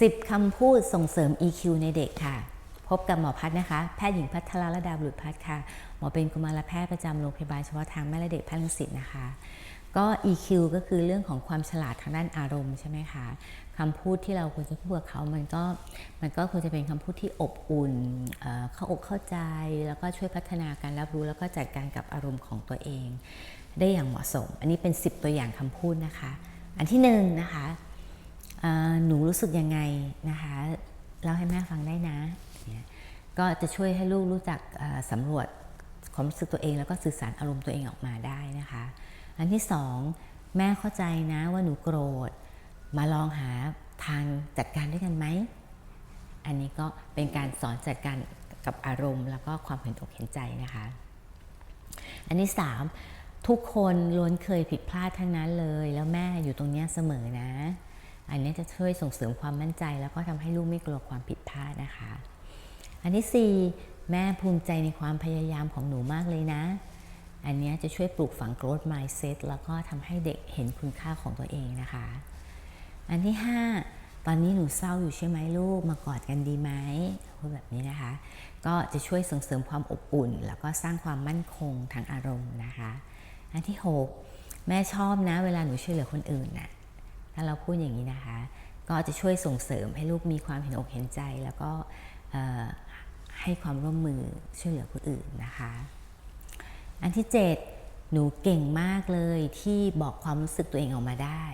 10 คำพูดส่งเสริม EQ ในเด็กค่ะ พบกับหมอพัฒน์นะคะ แพทย์หญิงพัทรลดาบุตรพัฒน์ค่ะ หมอเป็นกุมารแพทย์ประจำโรงพยาบาลเฉพาะทางแม่และเด็กแพทย์ลังสิตนะคะ ก็ EQ ก็คือเรื่องของความฉลาดทางด้านอารมณ์ใช่ไหมคะคำพูดที่เราควรจะพูดกับเขา มันก็มันก็ควรจะเป็นคำพูดที่อบอุ่นเข้าอกเข้าใจ แล้วก็ช่วยพัฒนาการรับรู้แล้วก็จัดการกับอารมณ์ของตัวเอง ได้อย่างเหมาะสม อันนี้เป็น 10 ตัวอย่างคำพูดนะคะ อันที่หนึ่งนะคะ หนูรู้สึกยังไงนะคะเล่าให้แม่ฟังได้นะก็จะช่วยให้ลูกรู้จักสำรวจความรู้สึกตัวเองแล้วก็สื่อสารอารมณ์ตัวเองออกมาได้นะคะ อันที่สองแม่เข้าใจนะว่าหนูโกรธ มาลองหาทางจัดการด้วยกันไหม อันนี้ก็เป็นการสอนจัดการกับอารมณ์ แล้วก็ความเห็นอกเห็นใจนะคะ อันที่สามทุกคนล้วนเคยผิดพลาดทั้งนั้นเลย แล้วแม่อยู่ตรงนี้เสมอนะ อันนี้จะช่วยส่งเสริมความมั่นใจ แล้วก็ทำให้ลูกไม่กลัวความผิดพลาดนะคะ อันที่สี่แม่ภูมิใจในความพยายามของหนูมากเลยนะ อันนี้จะช่วยปลูกฝัง growth mindset แล้วก็ทำให้เด็กเห็นคุณค่าของตัวเองนะคะ อันที่ 5 ตอนนี้หนูเศร้าอยู่ใช่ไหมลูกมากอดกันดีไหมพูดแบบนี้นะคะ ก็จะช่วยส่งเสริมความอบอุ่น แล้วก็สร้างความมั่นคงทางอารมณ์นะคะ อันที่ 6 แม่ชอบนะ เวลาหนูช่วยเหลือคนอื่นน่ะ ถ้าเราพูดอย่างนี้นะคะ ก็จะช่วยส่งเสริมให้ลูกมีความเห็นอกเห็นใจ แล้วก็ให้ความร่วมมือช่วยเหลือคนอื่นนะคะ อันที่ 7 หนูเก่งมากเลยที่บอกความรู้สึกตัวเองออกมาได้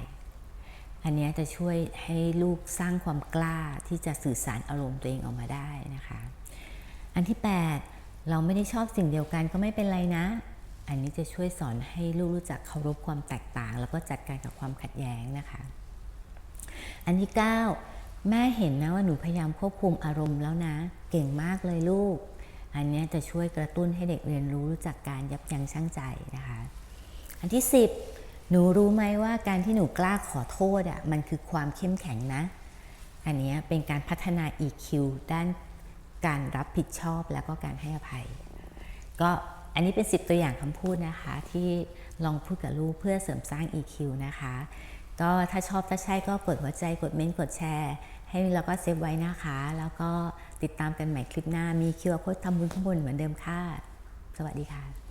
อันนี้จะช่วยให้ลูกสร้างความกล้าที่จะสื่อสารอารมณ์ตัวเองออกมาได้นะคะ อันที่ 8 เราไม่ได้ชอบสิ่งเดียวกันก็ไม่เป็นไรนะ อันนี้จะช่วยสอนให้ลูกรู้จักเคารพความแตกต่าง แล้วก็จัดการกับความขัดแย้งนะคะ อันที่ 9 แม่เห็นนะว่าหนูพยายามควบคุมอารมณ์แล้วนะ เก่งมากเลยลูก อันนี้จะช่วยกระตุ้นให้เด็กเรียนรู้รู้จักการยับยั้งชั่งใจนะคะ อันที่ 10 หนูรู้ไหมว่าการที่หนูกล้าขอโทษอะมันคือความเข้มแข็งนะ อันนี้เป็นการพัฒนา EQ ด้านการรับผิดชอบแล้วก็การให้อภัย ก็ อันนี้เป็น 10 ตัวอย่างคำพูดนะคะ ที่ลองพูดกับลูกเพื่อเสริมสร้าง EQ นะคะ ก็ถ้าชอบถ้าใช่ก็กดหัวใจกดเม้นต์กดแชร์ ให้เราก็เซฟไว้นะคะ แล้วก็ติดตามกันใหม่คลิปหน้ามีคิวอโค้ดทำบุญข้างบนเหมือนเดิมค่ะ สวัสดีค่ะ